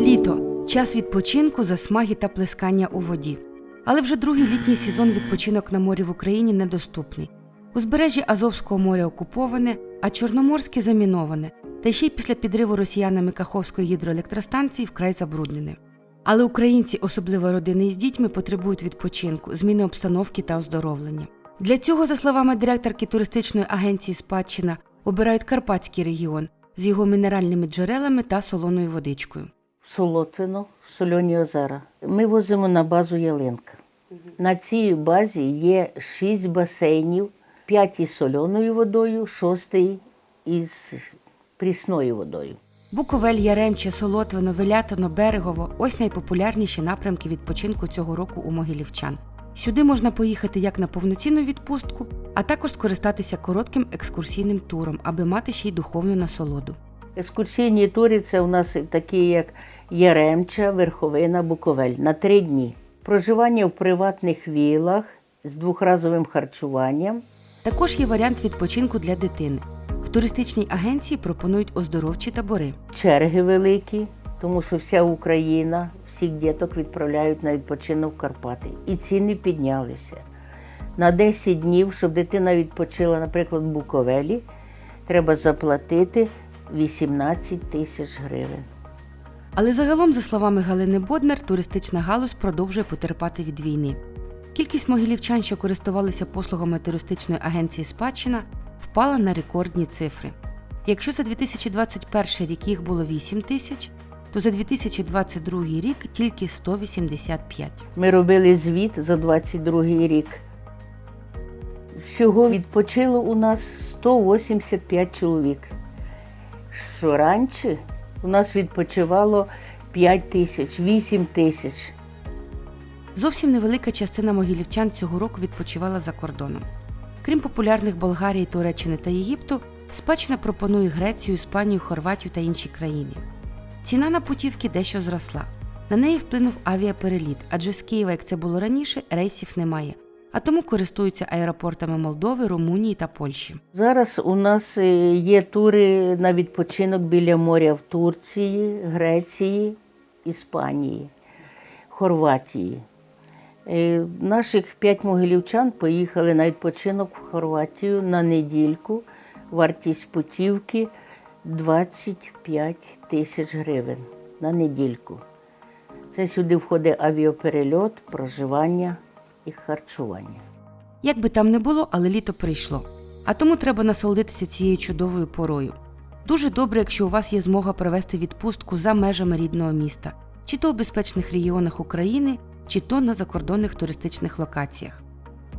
Літо час відпочинку, засмаги та плескання у воді. Але вже другий літній сезон відпочинок на морі в Україні недоступний. Узбережжя Азовського моря окуповане, а Чорноморське заміноване, та ще й після підриву росіянами Каховської гідроелектростанції вкрай забруднене. Але українці, особливо родини із дітьми, потребують відпочинку, зміни обстановки та оздоровлення. Для цього, за словами директорки туристичної агенції Спадщина, обирають Карпатський регіон з його мінеральними джерелами та солоною водичкою. Солотвино, Сольоні озера. Ми возимо на базу Ялинка. На цій базі є шість басейнів, п'ять із соленою водою, шостий із прісною водою. Буковель, Яремче, Солотвино, Велятино, Берегово ось найпопулярніші напрямки відпочинку цього року у могилівчан. Сюди можна поїхати як на повноцінну відпустку, а також скористатися коротким екскурсійним туром, аби мати ще й духовну насолоду. Екскурсійні тури це у нас такі, як Яремча, Верховина, Буковель на три дні. Проживання в приватних вілах з двохразовим харчуванням. Також є варіант відпочинку для дитини. В туристичній агенції пропонують оздоровчі табори. черги великі, тому що вся Україна, всіх діток відправляють на відпочинок в Карпати. І ціни піднялися. На 10 днів, щоб дитина відпочила, наприклад, в Буковелі, треба заплатити 18 тисяч гривень. Але загалом, за словами Галини Боднар, туристична галузь продовжує потерпати від війни. Кількість могилівчан, що користувалися послугами туристичної агенції Спадщина, впала на рекордні цифри. Якщо за 2021 рік їх було 8 тисяч, то за 2022 рік тільки 185. Ми робили звіт за 22 рік. Всього відпочило у нас 185 чоловік. Що раніше у нас відпочивало 5 тисяч, 8 тисяч. Зовсім невелика частина могилівчан цього року відпочивала за кордоном. Крім популярних Болгарії, Туреччини та Єгипту, спадщина пропонує Грецію, Іспанію, Хорватію та інші країни. Ціна на путівки дещо зросла. На неї вплинув авіапереліт, адже з Києва, як це було раніше, рейсів немає, а тому користуються аеропортами Молдови, Румунії та Польщі. Зараз у нас е, є тури на відпочинок біля моря в Турції, Греції, Іспанії, Хорватії. Е, Наших п'ять могилівчан поїхали на відпочинок в Хорватію на недільку. Вартість путівки 25 тисяч гривень на недільку. Це сюди входить авіаперельот, проживання і харчування. Як би там не було, але літо прийшло. А тому треба насолодитися цією чудовою порою. Дуже добре, якщо у вас є змога провести відпустку за межами рідного міста, чи то у безпечних регіонах України, чи то на закордонних туристичних локаціях.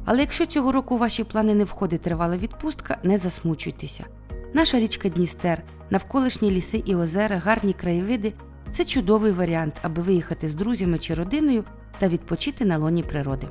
Але якщо цього року у ваші плани не входить тривала відпустка, не засмучуйтеся. Наша річка Дністер, навколишні ліси і озера, гарні краєвиди це чудовий варіант, аби виїхати з друзями чи родиною та відпочити на лоні природи.